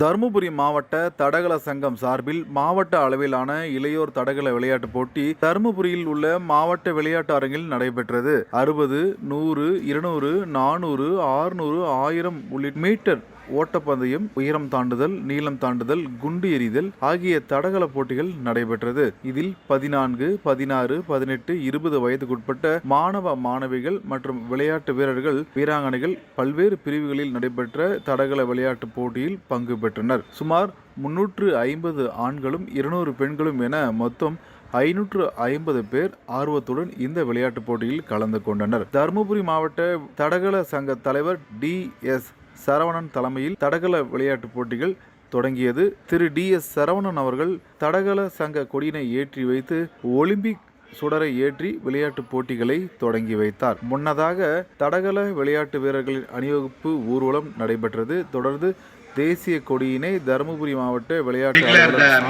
தருமபுரி மாவட்ட தடகள சங்கம் சார்பில் மாவட்ட அளவிலான இளையோர் தடகள விளையாட்டுப் போட்டி தருமபுரியில் உள்ள மாவட்ட விளையாட்டு அரங்கில் நடைபெற்றது. அறுபது நூறு இருநூறு நானூறு ஆறுநூறு ஆயிரம் உள்ளிட்ட மீட்டர் ஓட்டப்பந்தயம் உயரம் தாண்டுதல் நீளம் தாண்டுதல் குண்டு எறிதல் ஆகிய தடகள போட்டிகள் நடைபெற்றது. இதில் பதினான்கு பதினாறு பதினெட்டு இருபது வயதுக்குட்பட்ட மாணவ மாணவிகள் மற்றும் விளையாட்டு வீரர்கள் வீராங்கனைகள் பல்வேறு பிரிவுகளில் நடைபெற்ற தடகள விளையாட்டுப் போட்டியில் பங்கு பெற்றனர். சுமார் முன்னூற்று ஐம்பது ஆண்களும் இருநூறு பெண்களும் என மொத்தம் ஐநூற்று ஐம்பது பேர் ஆர்வத்துடன் இந்த விளையாட்டுப் போட்டியில் கலந்து கொண்டனர். தருமபுரி மாவட்ட தடகள சங்க தலைவர் டி எஸ் சரவணன் தலைமையில் தடகள விளையாட்டுப் போட்டிகள் தொடங்கியது. திரு. டி. எஸ். சரவணன் அவர்கள் தடகள சங்க கொடியினை ஏற்றி வைத்து ஒலிம்பிக் சுடரை ஏற்றி விளையாட்டுப் போட்டிகளை தொடங்கி வைத்தார். முன்னதாக தடகள விளையாட்டு வீரர்களின் அணிவகுப்பு ஊர்வலம் நடைபெற்றது. தொடர்ந்து தேசிய கொடியினை தருமபுரி மாவட்ட விளையாட்டு அலுவலர்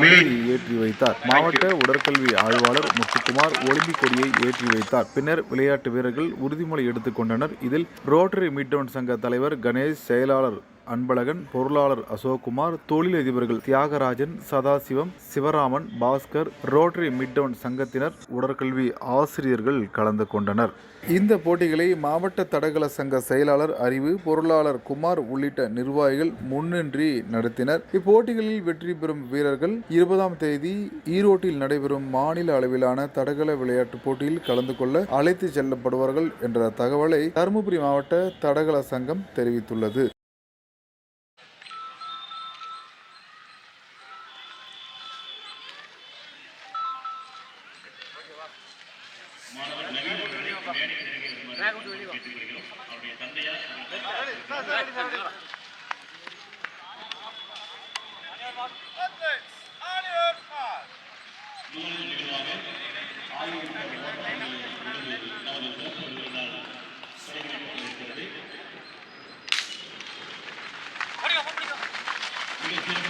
ஏற்றி வைத்தார். மாவட்ட உடற்கல்வி ஆய்வாளர் முத்துக்குமார் ஒலிம்பிக் கொடியை ஏற்றி வைத்தார். பின்னர் விளையாட்டு வீரர்கள் உறுதிமொழி எடுத்துக் கொண்டனர். இதில் ரோட்டரி மீட்டவுன் சங்க தலைவர் கணேஷ் செயலாளர் அன்பழகன் பொருளாளர் அசோக்குமார் தொழிலதிபர்கள் தியாகராஜன் சதாசிவம் சிவராமன் பாஸ்கர் ரோட்டரி மிட்டவுன் சங்கத்தினர் உடற்கல்வி ஆசிரியர்கள் கலந்து கொண்டனர். இந்த போட்டிகளை மாவட்ட தடகள சங்க செயலாளர் அறிவு பொருளாளர் குமார் உள்ளிட்ட நிர்வாகிகள் முன்னின்றி நடத்தினர். இப்போட்டிகளில் வெற்றி பெறும் வீரர்கள் இருபதாம் தேதி ஈரோட்டில் நடைபெறும் மாநில அளவிலான தடகள விளையாட்டுப் போட்டியில் கலந்து கொள்ள அழைத்து செல்லப்படுவார்கள் என்ற தகவலை தருமபுரி மாவட்ட தடகள சங்கம் தெரிவித்துள்ளது. மாணவர் நவீன் அவர்களை மேடைக்கு நெருங்கி வருமாறு கேட்டுக்கொள்கிறோம். அவருடைய தந்தையார் நூலில் நிகழ்வாக ஆய்வு நமது சிறப்பு விருந்தினால் தொடங்கி இருக்கிறது மிகச் சிறப்பு